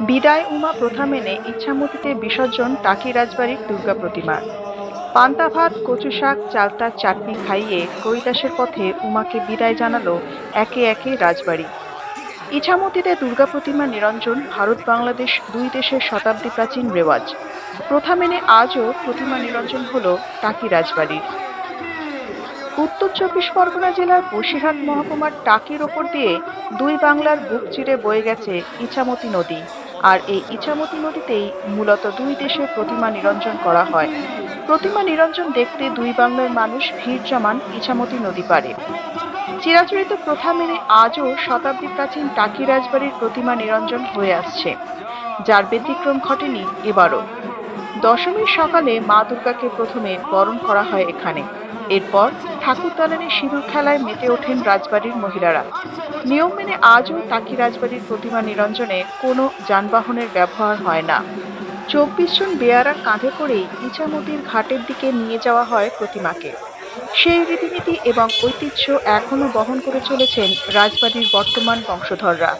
বিদায় উমা প্রথা মেনে ইচ্ছামতিতে বিসর্জন টাকি রাজবাড়ির দুর্গা প্রতিমার পান্তা ভাত, কচু শাক, চালতার চাটনি খাইয়ে কৈলাসের পথে উমাকে বিদায় জানালো একে একে রাজবাড়ি। ইছামতিতে দুর্গা প্রতিমা নিরঞ্জন ভারত বাংলাদেশ দুই দেশের শতাব্দী প্রাচীন রেওয়াজ। প্রথা মেনে আজও প্রতিমা নিরঞ্জন হল টাকি রাজবাড়ির। উত্তর চব্বিশ পরগনা জেলার বসিরহাট মহকুমার টাকির ওপর দিয়ে দুই বাংলার বুক চিরে বয়ে গেছে ইছামতি নদী। আর এই ইছামতি নদীতেই মূলত দুই দেশের প্রতিমা নিরঞ্জন করা হয়। প্রতিমা নিরঞ্জন দেখতে দুই বাংলার মানুষ ভিড় জমান ইছামতি নদী পারে চিরাচরিত প্রথা মেনে আজও শতাব্দী প্রাচীন টাকি রাজবাড়ির প্রতিমা নিরঞ্জন হয়ে আসছে, যার ব্যতিক্রম ঘটেনি এবারও। দশমীর সকালে মা দুর্গাকে প্রথমে বরণ করা হয় এখানে। এরপর ঠাকুর দালানে সিঁদুর খেলায় মেতে ওঠেন রাজবাড়ির মহিলারা। নিয়ম মেনে আজও টাকি রাজবাড়ির প্রতিমা নিরঞ্জনে কোনো যানবাহনের ব্যবহার হয় না। চব্বিশ জন বেয়ারার কাঁধে করেই ইছামতির ঘাটের দিকে নিয়ে যাওয়া হয় প্রতিমাকে। সেই রীতিনীতি এবং ঐতিহ্য এখনও বহন করে চলেছেন রাজবাড়ির বর্তমান বংশধররা।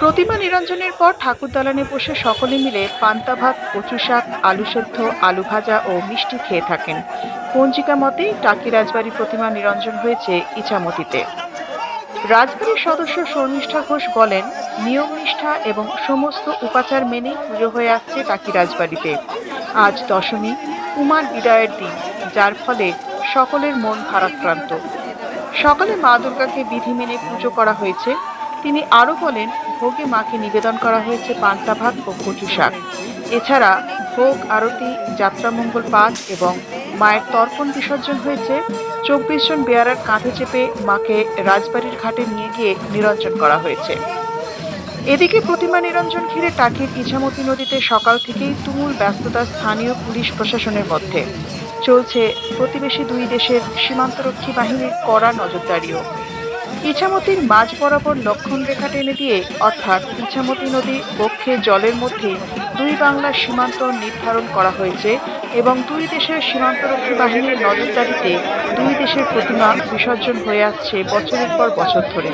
প্রতিমা নিরঞ্জনের পর ঠাকুর দালানে বসে সকলে মিলে পান্তা ভাত, কচু শাক, আলু সেদ্ধ, আলু ভাজা ও মিষ্টি খেয়ে থাকেন। পঞ্জিকা মতেই টাকি রাজবাড়ি প্রতিমা নিরঞ্জন হয়েছে ইছামতিতে। রাজবাড়ির সদস্য শর্মিষ্ঠা ঘোষ বলেন নিয়ম নিষ্ঠা এবং সমস্ত উপাচার মেনে পুজো হয়ে আসছে টাকি রাজবাড়িতে। আজ দশমী, উমার বিদায়ের দিন, যার ফলে সকলের মন ভারাক্রান্ত। সকালে মা দুর্গাকে বিধি মেনে পুজো করা হয়েছে। তিনি আরও বলেন, ভোগে মাকে নিবেদন করা হয়েছে পান্তা ভাত ও কচু শাক। এছাড়া ভোগ, আরতি যাত্রামঙ্গল পাঠ এবং মায়ের তর্পণ বিসর্জন হয়েছে। চব্বিশ জন বেয়ারার কাঁধে চেপে মাকে রাজবাড়ির ঘাটে নিয়ে গিয়ে নিরঞ্জন করা হয়েছে। এদিকে প্রতিমা নিরঞ্জন ঘিরে টাকির ইছামতি নদীতে সকাল থেকেই তুমুল ব্যস্ততা স্থানীয় পুলিশ প্রশাসনের মধ্যে। চলছে প্রতিবেশী দুই দেশের সীমান্তরক্ষী বাহিনীর কড়া নজরদারিও। ইছামতির মাঝ বরাবর লক্ষণ রেখা টেনে দিয়ে, অর্থাৎ ইছামতি নদী বক্ষে জলের মধ্যে দুই বাংলার সীমান্ত নির্ধারণ করা হয়েছে এবং দুই দেশের সীমান্তরক্ষী বাহিনীর নজরদারিতে দুই দেশের প্রতিমা বিসর্জন হয়ে আসছে বছরের পর বছর ধরে।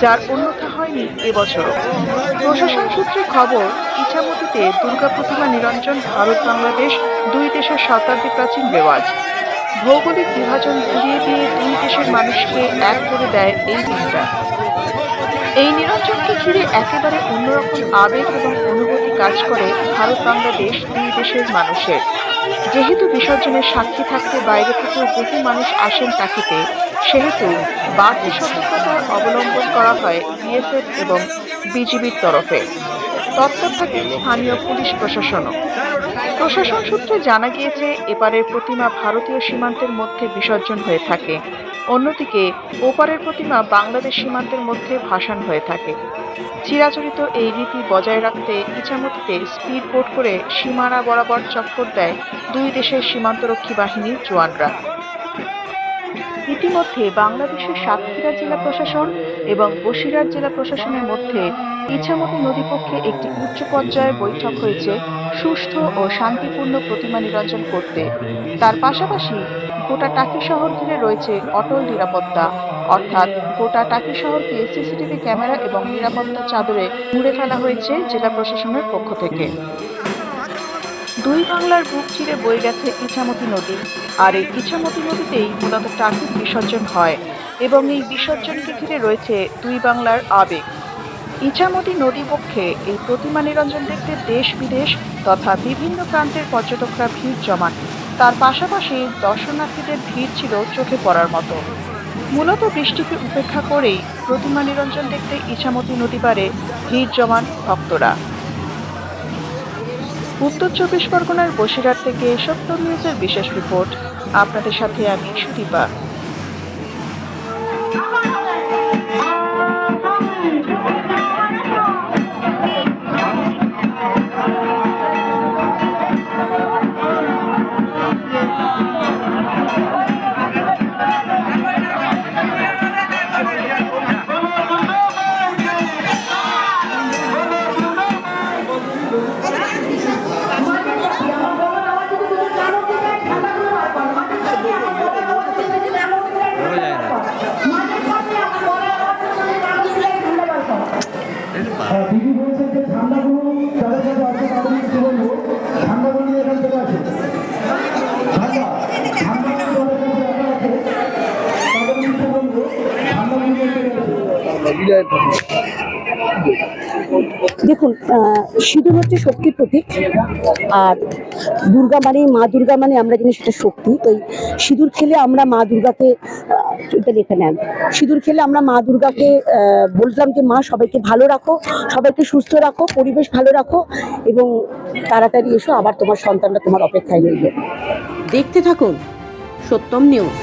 যার অন্যথা হয়নি এবছরও প্রশাসন সূত্রে খবর, ইছামতিতে দুর্গা প্রতিমা নিরঞ্জন ভারত বাংলাদেশ দুই দেশের শতাব্দী প্রাচীন রেওয়াজ। ভৌগোলিক বিভাজন ঘুরিয়ে দিয়ে দুই দেশের মানুষকে এক করে দেয় এই দিনটা। এই নিরঞ্জনকে ঘিরে একেবারে অন্যরকম আবেগ এবং অনুভূতি কাজ করে ভারত, বাংলাদেশ, দুই দেশের মানুষের। যেহেতু বিসর্জনের সাক্ষী থাকতে বাইরে থেকেও বহু মানুষ আসেন তাকিতে, সেহেতু বাড়তি সতর্কতা অবলম্বন করা হয় বিএসএফ এবং বিজিবির তরফে। তৎপর থাকে স্থানীয় পুলিশ প্রশাসনও। প্রশাসন সূত্রে জানা গিয়েছে এপারের প্রতিমা ভারতীয় সীমান্তের মধ্যে বিসর্জন হয়ে থাকে। অন্যদিকে, ওপারের প্রতিমা বাংলাদেশ সীমান্তের মধ্যে ভাসান হয়ে থাকে। চিরাচরিত এই রীতি বজায় রাখতে ইছামতিতে স্পিড বোট করে সীমানা বরাবর চক্কর দেয় দুই দেশের সীমান্তরক্ষী বাহিনীর জওয়ানরা। ইতিমধ্যে বাংলাদেশের সাতক্ষীরা জেলা প্রশাসন এবং বসিরহাট জেলা প্রশাসনের মধ্যে ইছামতি নদীপক্ষে একটি উচ্চ পর্যায়ে বৈঠক হয়েছে সুষ্ঠু ও শান্তিপূর্ণ প্রতিমা নিরঞ্জন করতে। তার পাশাপাশি গোটা টাকি শহর ঘিরে রয়েছে অটল নিরাপত্তা। অর্থাৎ গোটা টাকি শহরকে সিসিটিভি ক্যামেরা এবং নিরাপত্তা চাদরে মুড়ে ফেলা হয়েছে জেলা প্রশাসনের পক্ষ থেকে। দুই বাংলার বুক চিরে বয়ে গেছে ইছামতি নদী। আর এই ইছামতি নদীতেই মূলত টাকির বিসর্জন হয় এবং এই বিসর্জনকে ঘিরে রয়েছে দুই বাংলার আবেগ। ইছামতি নদী পক্ষে এই প্রতিমা নিরঞ্জন দেখতে দেশ বিদেশ তথা বিভিন্ন প্রান্তের পর্যটকরা ভিড় জমান। তার পাশাপাশি দর্শনার্থীদের ভিড় ছিল চোখে পড়ার মতো। মূলত বৃষ্টিকে উপেক্ষা করেই প্রতিমা নিরঞ্জন দেখতে ইছামতি নদী পারে ভিড় জমান ভক্তরা। উত্তর চব্বিশ পরগনার বসিরহাট থেকে সত্য নিউজের বিশেষ রিপোর্ট। আপনাদের সাথে আমি সুদীপা। দিদি বলছেন যে ঠান্ডাগুলো তাদের সাথে আছে তাদের কি বলব ঠান্ডাগুলো এখান থেকে আসে ঠান্ডা ঠান্ডাগুলো আছে। তাদের কি বলব ঠান্ডাগুলো নিয়ে দেখুন সিঁদুর হচ্ছে শক্তির প্রতীক আর দুর্গা মানে মা দুর্গা মানে আমরা জানি সেটা শক্তি। তো এই সিঁদুর খেলে আমরা মা দুর্গাকে এটা লিখে নেন। সিঁদুর খেলে আমরা মা দুর্গাকে আহ, বললাম যে মা সবাইকে ভালো রাখো সবাইকে সুস্থ রাখো পরিবেশ ভালো রাখো এবং তাড়াতাড়ি এসো আবার তোমার সন্তানরা তোমার অপেক্ষায় রইবে। দেখতে থাকুন সত্যম নিউজ।